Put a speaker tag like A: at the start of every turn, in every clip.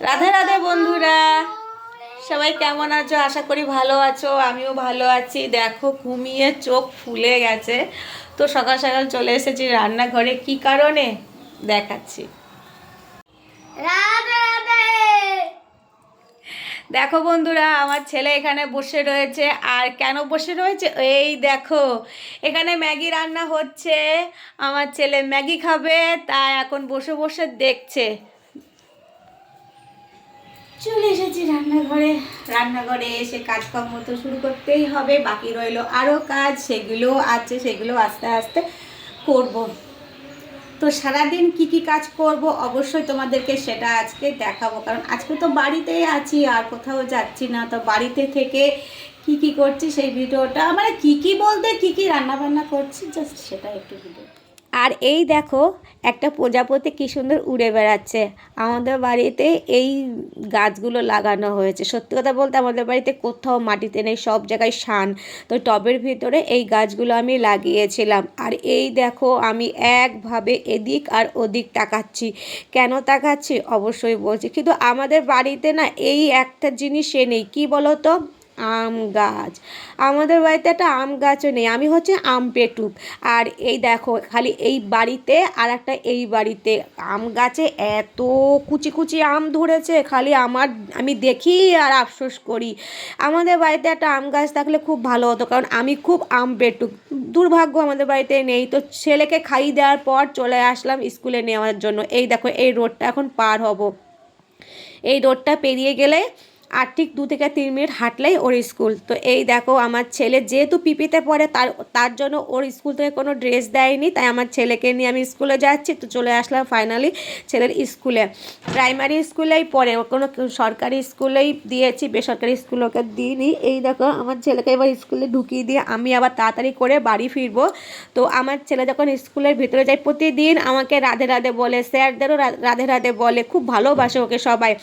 A: রাধে রাধে বন্ধুরা। সবাই কেমন আছো? আশা করি ভালো আছো আমিও ভালো আছি। দেখো ঘুমিয়ে চোখ ফুলে গেছে। তো সকাল সকাল চলে এসেছি রান্নাঘরে। কি কারণে? দেখাচ্ছি।
B: রাধে রাধে!
A: দেখো বন্ধুরা আমার ছেলে এখানে বসে রয়েছে। আর কেন বসে রয়েছে? এই দেখো এখানে ম্যাগি রান্না হচ্ছে। আমার ছেলে ম্যাগি খাবে তাই এখন বসে বসে দেখছে। চলে এসেছি রান্নাঘরে। রান্নাঘরে এসে কাজকর্ম তো শুরু করতেই হবে। বাকি রইল আরও কাজ, সেগুলো আছে, সেগুলো আস্তে আস্তে করব। তো সারাদিন কি কি কাজ করব অবশ্যই তোমাদেরকে সেটা আজকে দেখাবো। কারণ আজকে তো বাড়িতেই আছি, আর কোথাও যাচ্ছি না। তো বাড়িতে থেকে কি কি করছি সেই ভিডিওটা মানে কি কি বলতে, কি কি রান্না বান্না করছি জাস্ট সেটা একটু ভিডিও আর এই দেখো, একটা প্রজাপতি কি সুন্দর উড়ে বেড়াচ্ছে। আমাদের বাড়িতে এই গাছগুলো লাগানো হয়েছে। সত্যি কথা বলতে আমাদের বাড়িতে কোথাও মাটিতে নেই, সব জায়গায় শান। তো টবের ভিতরে এই গাছগুলো আমি লাগিয়েছিলাম। আর এই দেখো, আমি একভাবে এদিক আর ওদিক তাকাচ্ছি। কেন তাকাচ্ছি? অবশ্যই বলছি। কিন্তু আমাদের বাড়িতে না, এই একটা জিনিসে নেই। কি বলো তো আম গাছ। আমাদের বাড়িতে একটা আম গাছও নেই, আমি হচ্ছে আম পেটুক। আর এই দেখো, খালি এই বাড়িতে আর একটা এই বাড়িতে। আম গাছে এত কুচি কুচি আম ধরেছে, খালি আমার, আমি দেখি আর আফসোস করি। আমাদের বাড়িতে একটা আম গাছ থাকলে খুব ভালো হতো, কারণ আমি খুব আম পেটুক। দুর্ভাগ্য আমাদের বাড়িতে নেই, তো ছেলেকে খাইয়ে দেওয়ার পর চলে আসলাম স্কুলে নেওয়ার জন্য। এই দেখো, এই রোডটা এখন পার হব। এই রোডটা পেরিয়ে গেলে আর ঠিক দু থেকে তিন মিনিট হাঁটলেই ওর স্কুল। তো এই দেখো, আমার ছেলে যেহেতু পিপিতে পড়ে, তার তার জন্য ওর স্কুল থেকে কোনো ড্রেস দেয়নি, তাই আমার ছেলেকে নিয়ে আমি স্কুলে যাচ্ছি। তো চলে আসলাম ফাইনালি ছেলের স্কুলে। প্রাইমারি স্কুলেই পড়ে কোনো সরকারি স্কুলেই দিয়েছি, বেসরকারি স্কুল ওকে দিইনি। এই দেখো, আমার ছেলেকে এবার স্কুলে ঢুকিয়ে দিয়ে আমি আবার তাড়াতাড়ি করে বাড়ি ফিরবো। তো আমার ছেলে যখন স্কুলের ভিতরে যায় প্রতিদিন আমাকে রাধে রাধে বলে, স্যারদেরও রাধে রাধে বলে, খুব ভালোবাসে ওকে সবাই।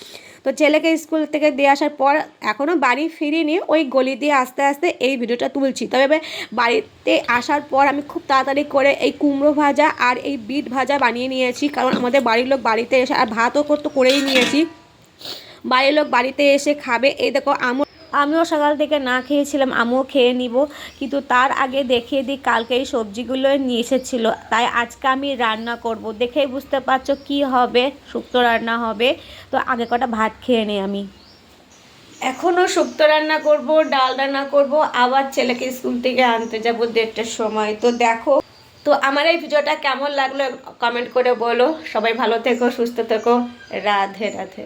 A: তো ছেলেকে স্কুল থেকে দিয়ে আসার পর এখনও বাড়ি ফিরিনি, ওই গলি দিয়ে আস্তে আস্তে এই ভিডিওটা তুলছি। তবে বাড়িতে আসার পর আমি খুব তাড়াতাড়ি করে এই কুমড়ো ভাজা আর এই বিট ভাজা বানিয়ে নিয়েছি, কারণ আমাদের বাড়ির লোক বাড়িতে এসে আর ভাতও করতে করেই নিয়েছি। বাড়ির লোক বাড়িতে এসে খাবে। এই দেখো আমও আমিও সকাল থেকে না খেয়েছিলাম, আমিও খেয়ে নিব। কিন্তু তার আগে দেখিয়ে দিই, কালকে এই সবজিগুলো নিয়ে এসেছিল। তাই আজকে আমি রান্না করব। দেখেই বুঝতে পারছ কি হবে, শুক্তো রান্না হবে। তো আগে কটা ভাত খেয়ে নিই আমি। এখনও শুক্তো রান্না করব, ডাল রান্না করব, আবার ছেলেকে স্কুল থেকে আনতে যাব দেড়টার সময়। তো দেখো, তো আমার এই ভিডিওটা কেমন লাগল কমেন্ট করে বলো। সবাই ভালো থেকো, সুস্থ থেকো। রাধে রাধে।